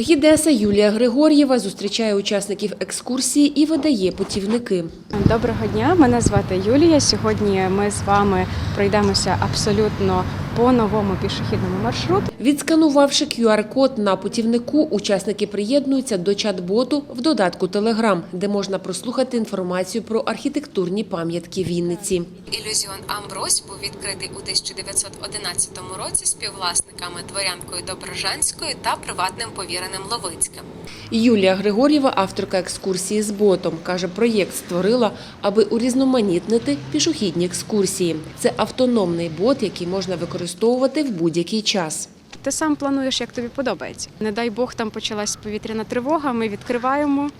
Гідеса Юлія Григор'єва зустрічає учасників екскурсії і видає путівники. Доброго дня, мене звати Юлія. Сьогодні ми з вами пройдемося абсолютно по новому пішохідному маршруту. Відсканувавши QR-код на путівнику, учасники приєднуються до чат-боту в додатку Телеграм, де можна прослухати інформацію про архітектурні пам'ятки Вінниці. Ілюзіон Амбрось був відкритий у 1911 році співвласниками дворянкою Доброжанською та приватним повіреним Ловицьким. Юлія Григор'єва, авторка екскурсії з ботом, каже, проєкт створила, аби урізноманітнити пішохідні екскурсії. Це автономний бот, який можна використовувати в будь-який час. Ти сам плануєш, як тобі подобається. Не дай Бог, там почалась повітряна тривога. Ми відкриваємо.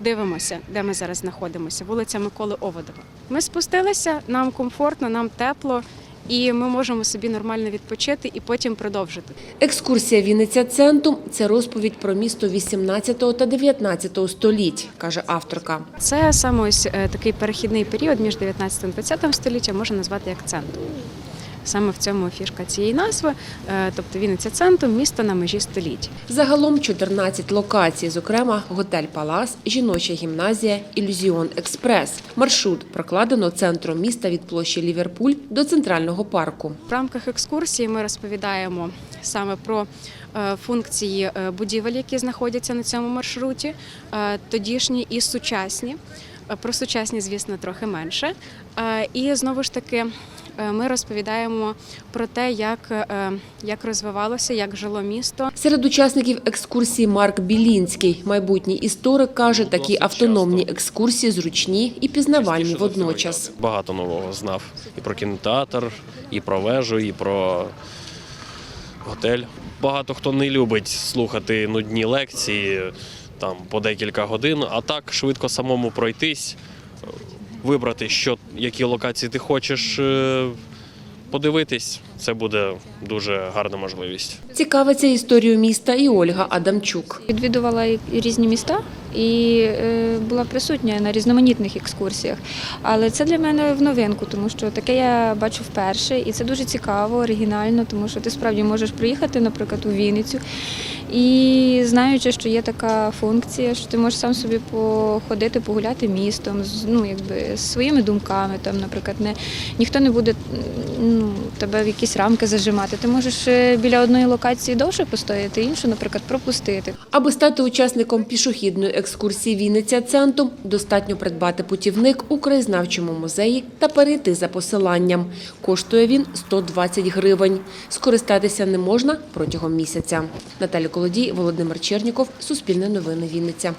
Дивимося, де ми зараз знаходимося. Вулиця Миколи Оводова. Ми спустилися, нам комфортно, нам тепло, і ми можемо собі нормально відпочити і потім продовжити. Екскурсія Вінниця Центрум – це розповідь про місто 18 та 19 століть, каже авторка. Це саме ось е, такий перехідний період між 19 і 20 століттям можна назвати як центр. Саме в цьому фішка цієї назви, Е, тобто Вінниця Центрум, місто на межі століть. Загалом 14 локацій, зокрема готель Палас, жіноча гімназія, Ілюзіон Експрес. Маршрут прокладено центром міста від площі Ліверпуль до центрального парку. В рамках екскурсії ми розповідаємо саме про е, функції е, будівель, які знаходяться на цьому маршруті, тодішні і сучасні. Е, Про сучасні, звісно, трохи менше. Е, І знову ж таки е, ми розповідаємо про те, як, як розвивалося, як жило місто. Серед учасників екскурсії Марк Білінський, майбутній історик, каже, такі автономні екскурсії зручні і пізнавальні водночас. Багато нового знав і про кінотеатр, і про вежу, і про готель. Багато хто не любить слухати нудні лекції там по декілька годин, а так швидко самому пройтись, вибрати, що, які локації ти хочеш е, подивитись. Це буде дуже гарна можливість. Цікавиться історією міста і Ольга Адамчук. Відвідувала різні міста і е, була присутня на різноманітних екскурсіях. Але це для мене в новинку, тому що таке я бачу вперше, і це дуже цікаво, оригінально, тому що ти справді можеш приїхати, наприклад, у Вінницю. І знаючи, що є така функція, що ти можеш сам собі походити, погуляти містом, з- ну якби з своїми думками. Там, наприклад, не ніхто не буде ну, тебе в якісь рамки зажимати. Ти можеш е, біля одної локації довше постояти, іншу, наприклад, пропустити. Аби стати учасником пішохідної екскурсії Вінниця Центрум, достатньо придбати путівник у краєзнавчому музеї та перейти за посиланням. Коштує він 120 гривень. Скористатися не можна протягом місяця. Наталя Колодій, Володимир Черніков, Суспільне новини Вінниця.